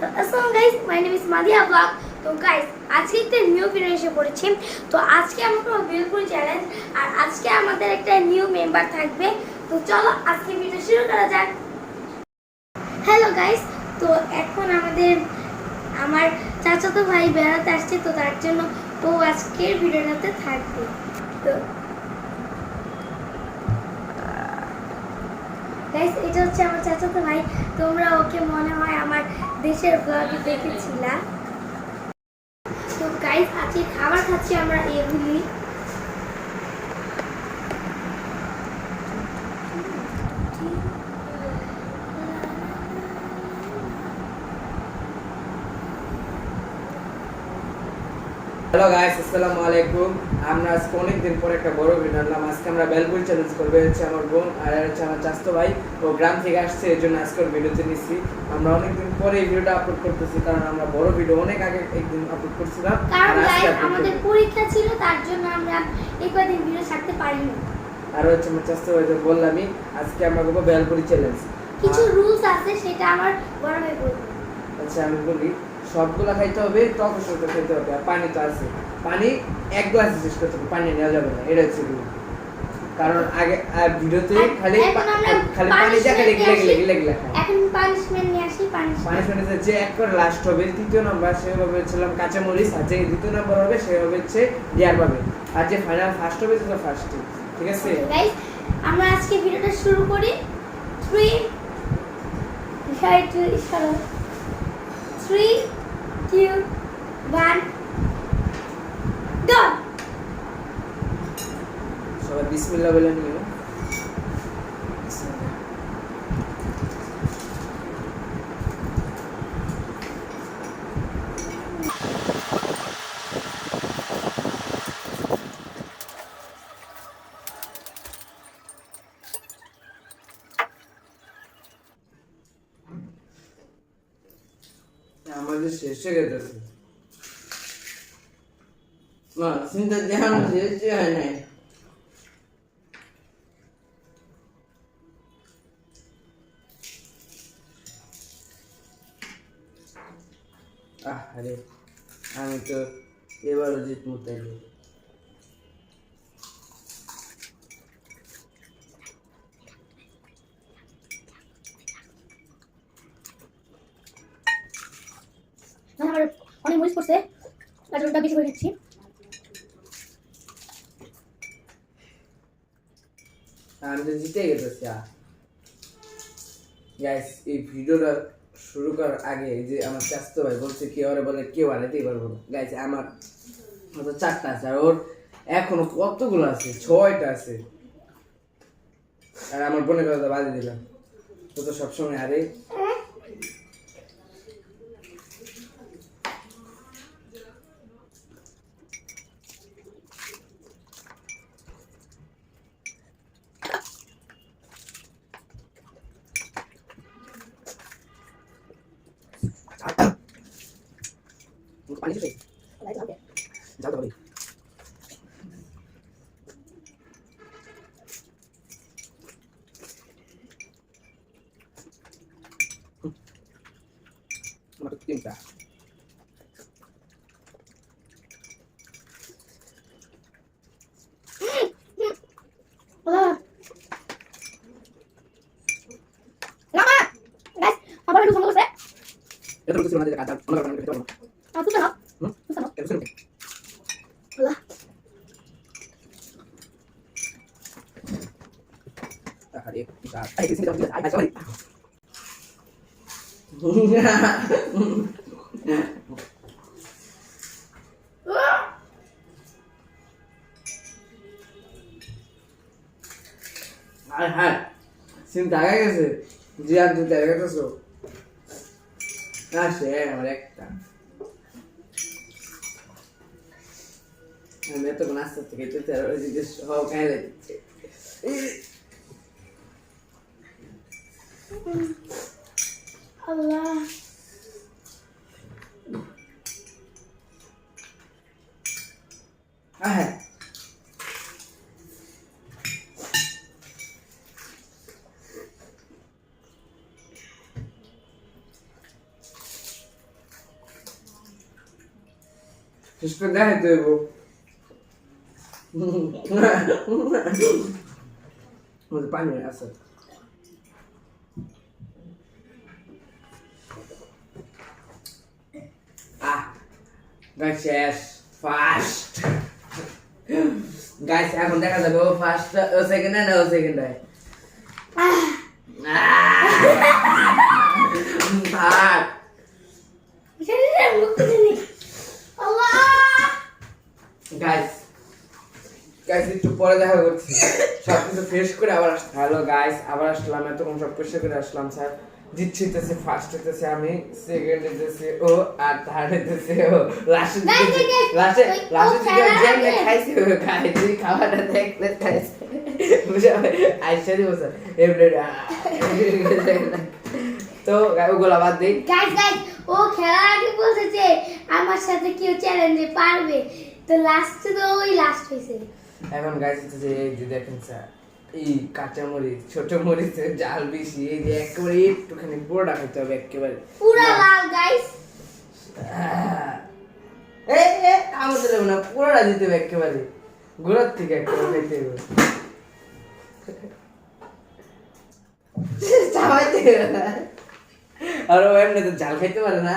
তো গাইস মাদিয়া তো গাইস আজকে নিউ এসে তো আজকে চ্যালেঞ্জ আর আজকে আমাদের একটা নিউ মেম্বার থাকবে। তো চলো আজকে করা হ্যালো গাইস তো এখন আমাদের, আমার চাচাতো ভাই বেড়াতে আসছে, তো তার জন্য ও আজকের ভিডিওটাতে থাকবে। তো গাইস এটা হচ্ছে আমার চাচাতো ভাই। তোমরা ওকে মনে হয় আমার দেশের ব্লগে দেখেছিলা। তো গাইস আজকে খাবার খাচ্ছি আমরা এগুলি। হ্যালো গাইস আসসালামু আলাইকুম। আমরা আজকে অনেকদিন পর একটা বড় ভিডিও আনলাম। আজকে আমরা বেলপুল চ্যালেঞ্জ করবে হচ্ছে আমার বোন আর হচ্ছে আমার চাস্তো ভাই। ও গ্রাম থেকে আসছে এর জন্য আজকের ভিডিওতে নিচ্ছি আমরা অনেকদিন পরে এই ভিডিওটা আপলোড করতেছি কারণ আমরা বড় ভিডিও অনেক আগে একদিন আপলোড করছিলাম। কারণ আমাদের পরীক্ষা ছিল তার জন্য আমরা এই কদিন ভিডিও ছাড়তে পারিনি। আর হচ্ছে আমার চাস্তো ভাই তো বললামই আজকে আমরা করব বেলপুরি চ্যালেঞ্জ কিছু রুলস আছে সেটা আমার বড় ভাই বলবে। আচ্ছা আমি বলি। সবগুলা খাইতে হবে টক সরকার খেতে হবে আর পানি তো আছে। পানি এক গ্লাস শেষ করতে হবে পানি নেওয়া যাবে না এটা হচ্ছে কারণ আগে আর ভিডিওতে খালি খালি পানি যা খালি গিলে গিলে গিলে গিলে এখন পানিশমেন্ট নিয়ে আসি পানিশমেন্ট পানিশমেন্টে যে এক করে লাস্ট হবে তৃতীয় নাম্বার সে হবে ছিলাম কাঁচামরিচ আর যে দ্বিতীয় নাম্বার হবে সে হবে হচ্ছে ডিয়ার পাবে। আর যে ফাইনাল ফার্স্ট হবে সে ফার্স্ট ঠিক আছে? গাইস আমরা আজকে ভিডিওটা শুরু করি। সবাই বিসমিল্লাহ বলে নিও আমাদের শেষ হয়ে গেছে না চিন্তা ধ্যান শেষ হয় নাই আরে আমি তো এবারও জিতবো তাইলে আমার অনেক মরিচ পড়ছে ওটা বেশি করে দিচ্ছি। আমি তো জিতে গেছি গাইস এই ভিডিওটা শুরু করার আগে যে আমার চাস্তো ভাই বলছে কেউ আরে বলে, কেউ আনাতেই পারব গাইছে আমার হয়তো চারটা আছে আর ওর এখনও কতগুলো আছে? ছয়টা আছে। আর আমার বোনের কথা বাজে দিলাম। তো তো সবসময় আরে পানি শেষ যাও তো আমার তো তিনটা বাবা লামা গাইস আবার একটু সমস্যা এটা তো কিছু না যে কাটা অন্য কারণে খেতে পারব আর তুই না হুম তুই না এটা শুরু আল্লাহ আরে আই কিছু না আই সরি আর হ্যাঁ সিম দেখা গেছে জি আর তুই দেখা গেছো না সে আমার একটা আমি এতক্ষণ আস্তে আস্তে খেতে আর ওই দিকে সব খাইলে দিচ্ছে Allah. Ah. Dus vandaag dubbel. Moet de pijn guys শেষ ফাস্ট গাইস এখন দেখা যাবে, ও ফার্স্ট ও সেকেন্ড না ও সেকেন্ড হয় ভাগ। গাইস গাইস একটু পরে দেখা করছি। সব কিছু ফ্রেশ করে আবার আসতে হ্যালো গাইস আবার আসলাম, এতক্ষণ সব পরিষ্কার করে আসলাম স্যার জিতছি হইতেছে ফার্স্ট হইতেছে আমি সেকেন্ড হইতেছে ও আর থার্ড হইতেছে ও। লাস্ট লাস্টে লাস্টে যেমনে খাইছে ও খাইছে খাওয়াটা দেখলে খাইছে। বুঝা এমনি তো ওগুলা বাদ দিই। গাইস গাইস ও খেলার আগে বলছে আমার সাথে কেউ চ্যালেঞ্জে পারবে। তো লাস্টে তো ওই লাস্ট হয়েছে এখন গাছ হচ্ছে এই যে দেখেন স্যার এই কাঁচা মরিচ ছোট মরিচ জাল বেশি এই যে একেবারে একটুখানি পুরোটা খেতে হবে একেবারে। পুরা লাল গাইস! এ না পুরোটা দিতে হবে একেবারে। গোড়ার থেকে একেবারে খাইতে হবে। চাবাইতে না। আর ও এমনি তো জাল খাইতে পারে না।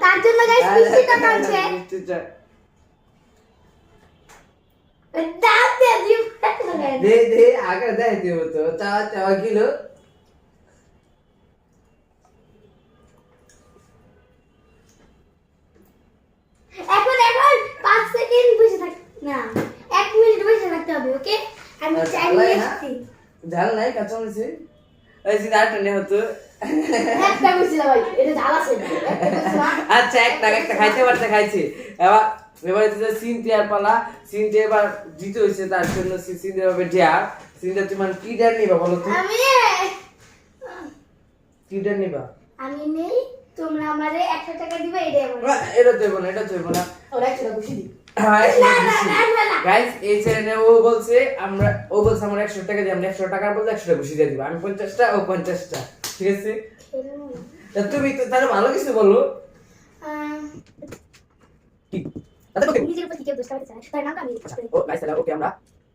তার জন্য গাইস মিষ্টিটা টানছে। মিষ্টি চা। দাঁত দিয়ে দিও দে দে আগে দেয় দিব তো চাওয়া চাওয়া কিলো। এখন এখন 5 সেকেন্ড বসে থাক না 1 মিনিট বসে থাকতে হবে ওকে? আমি ঝাল নাই কাঁচা মরিচে ওই যে হতো একটা বসিলা ভাই এটা ঝাল আছে। একটা আচ্ছা একটা একটা খাইতে পারতে খাইছি। এবার এবার হচ্ছে সিনথিয়ার পালা সিনথিয়া এবার জিতে হয়েছে তার জন্য সিনথিয়া হবে ডেয়ার। সিনথিয়া তোমার কি ডেয়ার নিবা বলো তুমি আমি কি ডেয়ার নিবা? আমি নেই তোমরা আমারে 100 টাকা দিবে আমার আহ, এটা দেবো না এটা দেবো না ওরা 100 টাকা বসি দি না না, না, না। গাইস এই চ্যানেলে ও বলছে আমরা ও বলছে আমরা একশো টাকা দিই আমরা টাকার দিয়ে দিব। আমি পঞ্চাশটা ও পঞ্চাশটা ঠিক আছে? তুমি তো তাহলে ভালো কিছু বলো। কি? তাতে ওকে নিজের উপর কি কেউ দোষ করতে চায় তার নাম আমি আচ্ছা, ও গাইস তাহলে ওকে আমরা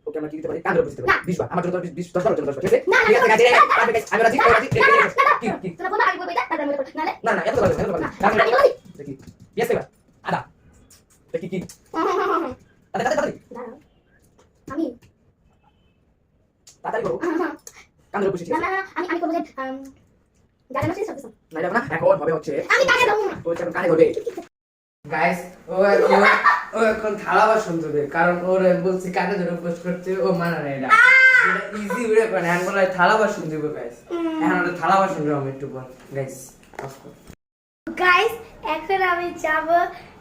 ওকে আমরা কি দিতে পারি কানের উপর দিতে পারি 20 বার আমার জন্য 20 10 বার জন্য 10 ঠিক আছে ঠিক আছে গাইস আমি গাইস আমি রাজি রাজি কি কি তোরা বলো আমি বলব এটা তারপর আমি বলব না না এত কথা এত আমি বলি দেখি ইয়েস এবার আদা দেখি কি আদা তাড়াতাড়ি দাঁড়াও। আমি তাড়াতাড়ি করো কানের উপর না না না, আমি আমি করব যে আম, গানের সব না যাবে না এখন হবে হচ্ছে আমি দেবো কানে গাইস ও এখন ও এখন থালা বাসন ধরবে কারণ ওর বলছি কানে ধরে পোস্ট করতে ও মানা না। ইজি উড়ে করে এখন বলে থালা বাসন দিব গাইস এখন ওটা থালা বাসন দেবো আমি একটু পর গাইস কর। গাইস এখন আমি যাব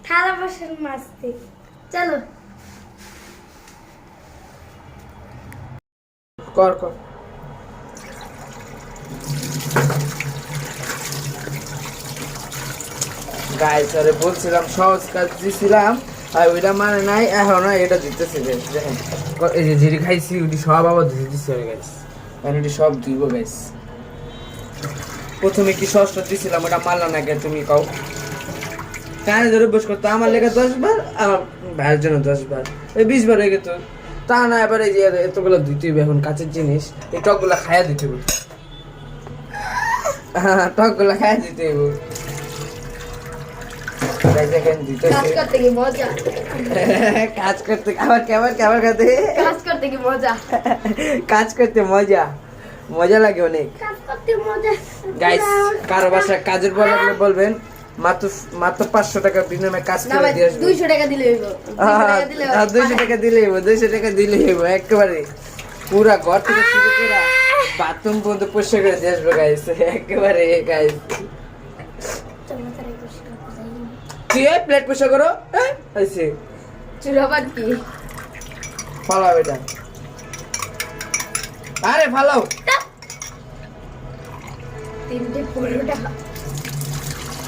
থালা বাসন মাজতে। চলো। কর কর। গাইস আরে বলছিলাম সহজ কাজ দিছিলাম। আর ওইটা মানে নাই এখন এটা দিতেছে দেখেন। এই যে খাইছি ওটি সব আবার ধুয়ে দিচ্ছে গাইস এখন এটি সব ধুইব গাইস প্রথমে কি সসটা দিছিলাম ওটা না কে তুমি কানে ধরে বস করতো আমার লেগে দশ বার আমার ভাইয়ের জন্য দশ বার এই বিশ বার হয়ে গেত। তা না এবার যে এতগুলো দিতে হবে এখন কাছের জিনিস এই টকগুলো খাইয়া দিতে হবে হ্যাঁ টকগুলো খাইয়া দিতে হবে গাইস করতে কি মজা? কাজ করতে আবার কেমন কেমন খাতে কাজ? করতে কি মজা? কাজ করতে মজা। মজা লাগে অনেক। গাইস কারও বাসা কাজের বল লাগলে বলবেন মাত্র মাত্র পাঁচশো টাকা বিনিময়ে কাজ করে দিয়ে আসবে দুইশো টাকা দিলে হইব। দুইশো টাকা দিলে হইব। দুইশো টাকা দিলে হইব একেবারে। পুরা ঘর থেকে শুরু করে বাথরুম পর্যন্ত পরিষ্কার করে দিয়ে আসবে গাইস একেবারে গাইস প্লেট পরিষ্কার করো? হ্যাঁ চুলাবাদ কি? ফালাও এটা। আরে ফালাও। তিনটে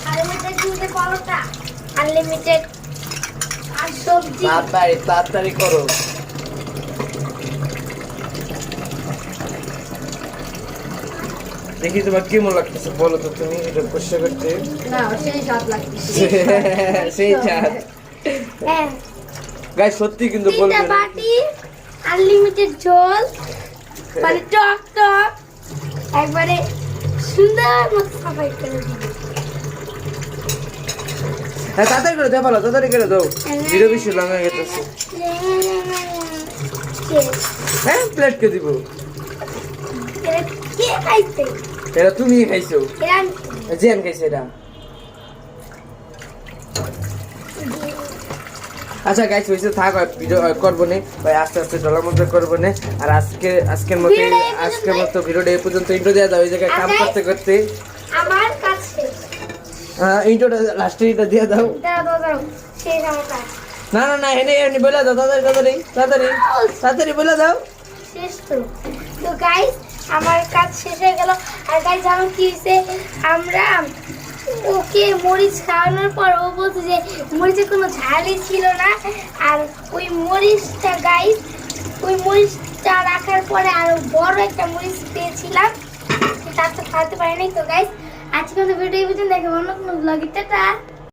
আনলিমিটেড তিনটে পরোটা আনলিমিটেড। আর সবজি? তাড়াতাড়ি তাড়াতাড়ি করো। দেখি তোমার কেমন লাগতেছে? বলো তো তুমি এটা পরিষ্কার করতে। না সেই চাঁদ হ্যাঁ। গাই সত্যি কিন্তু বলবেন বাটি আনলিমিটেড জল মানে টক টক একবারে সুন্দর মতো সাফাই করে দিবে। হ্যাঁ তাড়াতাড়ি করে দাও ভালো তাড়াতাড়ি করে দাও। ভিডিও বেশি লং হয়ে গেছে। হ্যাঁ। প্লেট কে দিব। কে খাইছে? এটা তুমি খাইছো? আমি খাইছি এটা? আচ্ছা গাইস হয়েছে থাক ভিডিও করব না। ভাই আস্তে আস্তে ডলার মধ্যে করব নে। আর আজকে আজকের মতো আজকের মতো ভিডিওটা এই পর্যন্ত ইন্টো দেওয়া দাও ওই জায়গায় কাম করতে করতে। আমার কাছে ইন্টোটা লাস্টে এটা দিয়ে দাও। না না না এনে এনে বলে দাও তাড়াতাড়ি তাড়াতাড়ি তাড়াতাড়ি তাড়াতাড়ি বলে দাও। শেষ তো। তো গাইস আমার কাজ শেষ হয়ে গেল। আর গাইস জানো কি হয়েছে? আমরা ওকে মরিচ খাওয়ানোর পর ও বলছে যে, মরিচে কোনো ঝালই ছিল না। আর ওই মরিচটা গাইস ওই মরিচটা রাখার পরে আরও বড় একটা মরিচ পেয়েছিলাম। তার তো খাওয়াতে পারিনি তো গাইস আজকে ভিডিও দেখে অন্য কোনো ব্লগে টাটা।